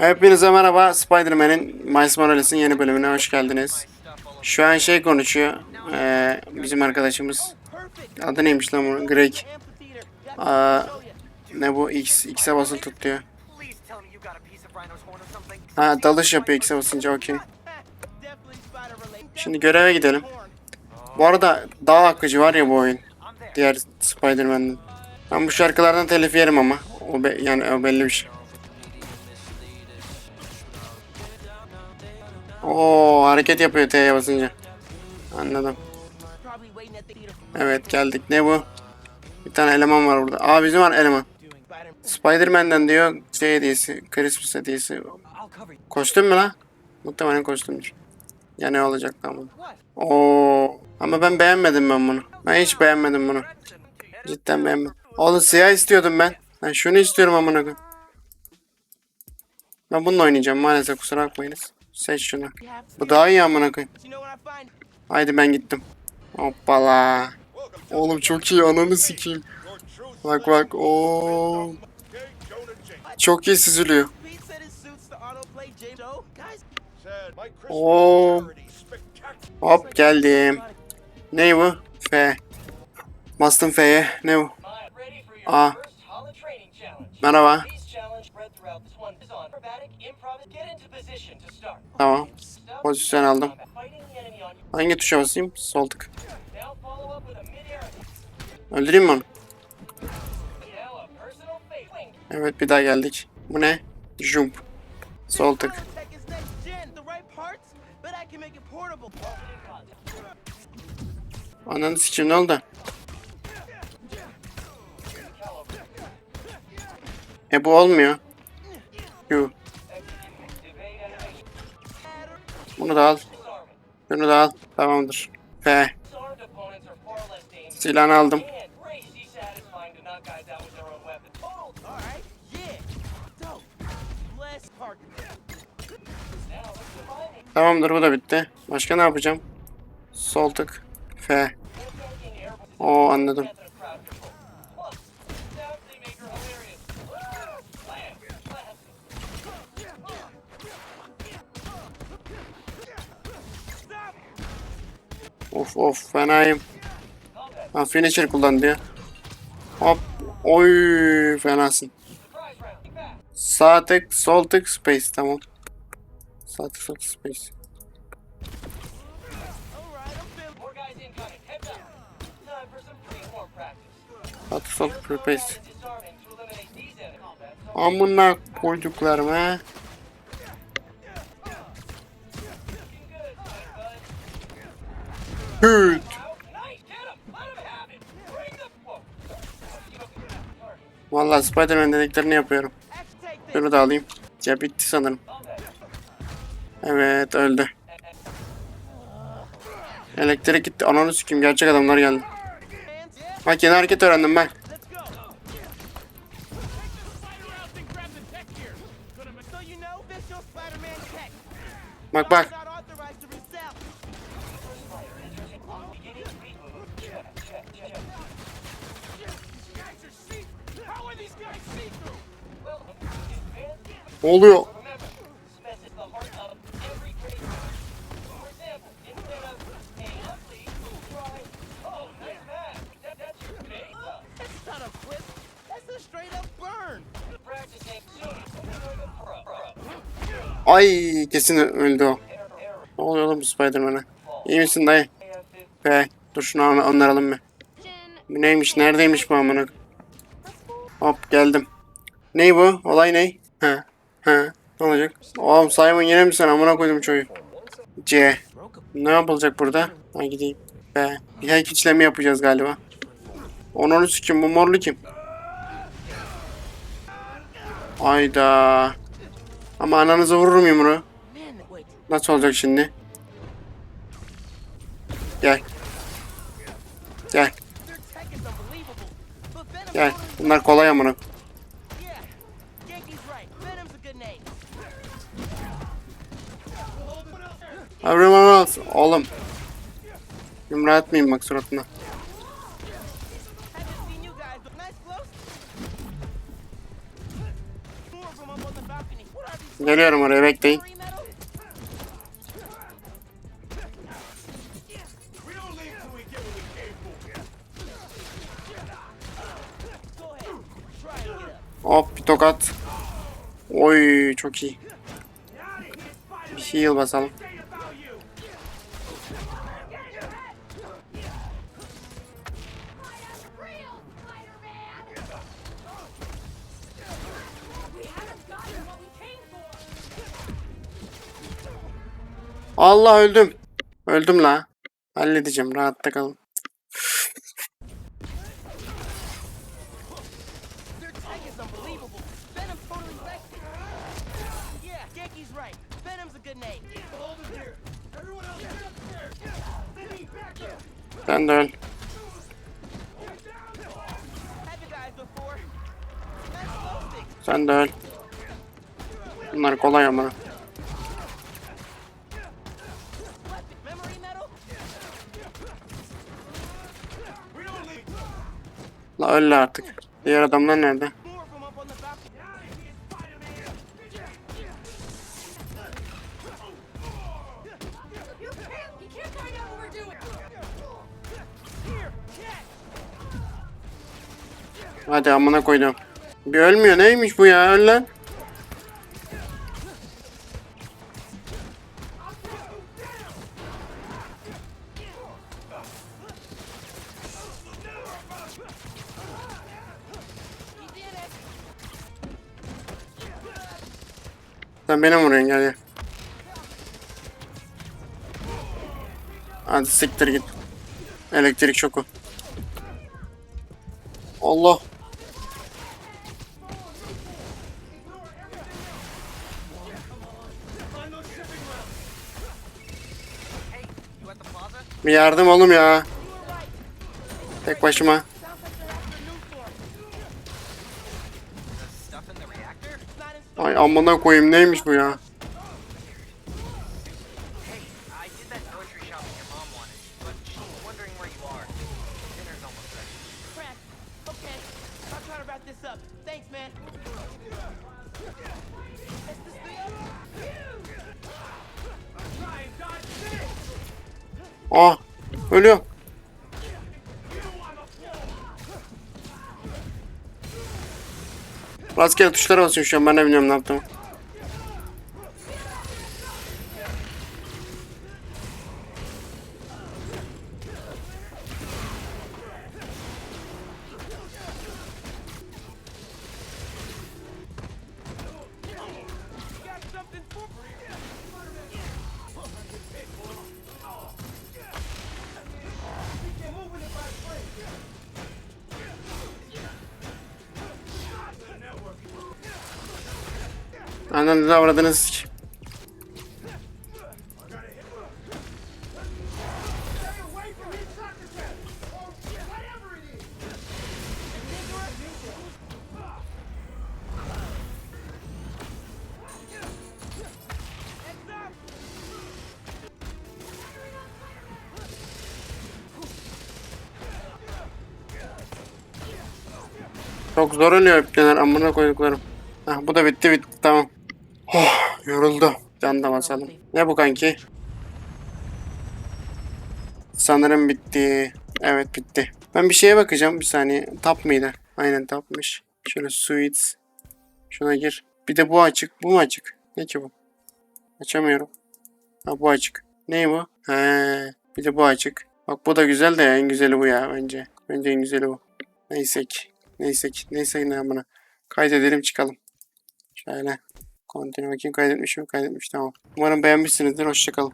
Hepinize merhaba. Spider-Man'in Miles Morales'in yeni bölümüne hoş geldiniz. Şu an şey konuşuyor. Ee, bizim arkadaşımız. Adı neymiş lan bunun? Greg. Aa, ne bu? X, X'e basılı tut diyor. Ha dalış yapıyor X'e basınca okey. Şimdi göreve gidelim. Bu arada daha akıcı var ya bu oyun. Diğer Spider-Man'in. Ben bu şarkılardan telif yerim ama. O be- yani o belli bir şey. Oo hareket yapıyor T'ye basınca. Anladım. Evet geldik. Ne bu? Bir tane eleman var burada. Aa bizim var eleman. Spider-Man'den diyor şey hediyesi. Christmas hediyesi. Kostüm mü lan? Muhtemelen kostümdür. Ya ne olacak lan bu? Oo. Ama ben beğenmedim ben bunu. Ben hiç beğenmedim bunu. Cidden beğenmedim. Oğlum siyah istiyordum ben. Ben şunu istiyorum amına koyayım. Ben bununla oynayacağım maalesef kusura bakmayınız. Seç şunu. Bu daha iyi amına koyayım. Haydi ben gittim. Hoppala. Oğlum çok iyi ananı sikeyim. Bak bak o Çok iyi süzülüyor. Oo. Hop geldim. Ne bu? F. Bastım F'ye. Ne bu? Aa. Merhaba. Tamam. Pozisyon aldım. Hangi tuşa basayım? Sol tık. Öldüreyim mi onu? Evet bir daha geldik. Bu ne? Jump. Sol tık. Ananı sikeyim ne oldu? E bu olmuyor. Yu. Bunu da al. Şunu da al. Tamamdır. F. Silahını aldım. Tamamdır bu da bitti. Başka ne yapacağım? Sol tık. F. Oo anladım. Of of fenayım. Ha finisher kullan diyor. Hop. Oy fenasın. Sağ tık, sol tık, space tamam. Sağ tık, sol tık, space. Sağ tık, space. Amına koyduklarım ha. Vallahi Spider-Man dediklerini yapıyorum. Şunu da alayım. Ya bitti sanırım. Evet öldü. Elektrik gitti. Ananı sikeyim gerçek adamlar geldi. Bak yeni hareket öğrendim ben. Bak bak. Oluyor? Ay kesin öldü o. Ne oluyor oğlum bu Spider-Man'e? İyi misin dayı? Be dur şunu onu onaralım mı? Bu neymiş? Neredeymiş bu amına? Hop geldim. Ney bu? Olay ney? Ha. Ha. Ne olacak? Oğlum Simon yine mi sen amına koydum çocuğu? C. Ne yapılacak burada? Ha gideyim. B. Bir hack içlemi yapacağız galiba. Onun kim? Bu morlu kim? Ayda. Ama ananızı vururum yumruğu. Nasıl olacak şimdi? Gel. Gel. Gel. Bunlar kolay amına. Everyone else. Oğlum. Yumruğu atmayayım bak suratına. Geliyorum oraya bekleyin. Oy çok iyi. Bir heal basalım. Came for! Allah öldüm. Öldüm la. Halledeceğim rahatta kalın. Sen de öl. Sen de. Bunlar kolay ama. La öl artık. Diğer adamlar nerede? Hadi amına koydum. Bir ölmüyor neymiş bu ya öl lan. Sen beni vuruyorsun gel gel. Hadi siktir git. Elektrik şoku. Allah. Bir yardım oğlum ya. Tek başıma. Ay amına koyayım neymiş bu ya? Ah ölüyorum. Rastgele tuşlara basıyorum şu an ben de bilmiyorum ne yaptığımı. Anladınız avradınız. sik. Çok zor ölüyor ipneler amına koyduklarım. Hah bu da bitti bitti tamam. Oh yoruldu. Can da basalım. Ne bu kanki? Sanırım bitti. Evet bitti. Ben bir şeye bakacağım bir saniye. Tap mıydı? Aynen tapmış. Şöyle suites. Şuna gir. Bir de bu açık. Bu mu açık? Ne ki bu? Açamıyorum. Ha bu açık. Ne bu? He. Bir de bu açık. Bak bu da güzel de en güzeli bu ya bence. Bence en güzeli bu. Neyse ki. Neyse ki. Neyse ne amına. Kaydedelim çıkalım. Şöyle. Continue bakayım kaydetmiş mi? Kaydetmiş tamam. Umarım beğenmişsinizdir. Hoşçakalın.